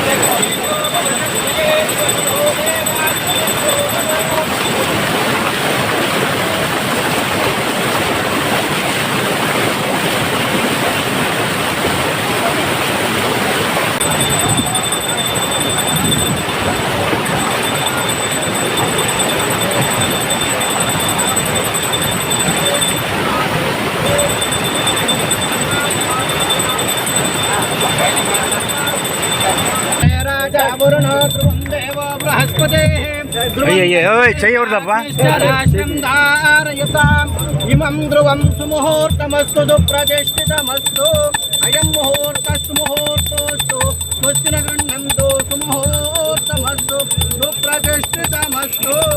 Thank you. చెయ్యవరదప్పా ఇమం ధ్రువం సుముహూర్తమస్తు సుప్రతిష్ఠితమస్తు అయం ముహూర్తస్తు ముహూర్తోస్తు ముస్తిన గృహంతో సుముహూర్తమస్తు సుప్రతిష్ఠితమస్తు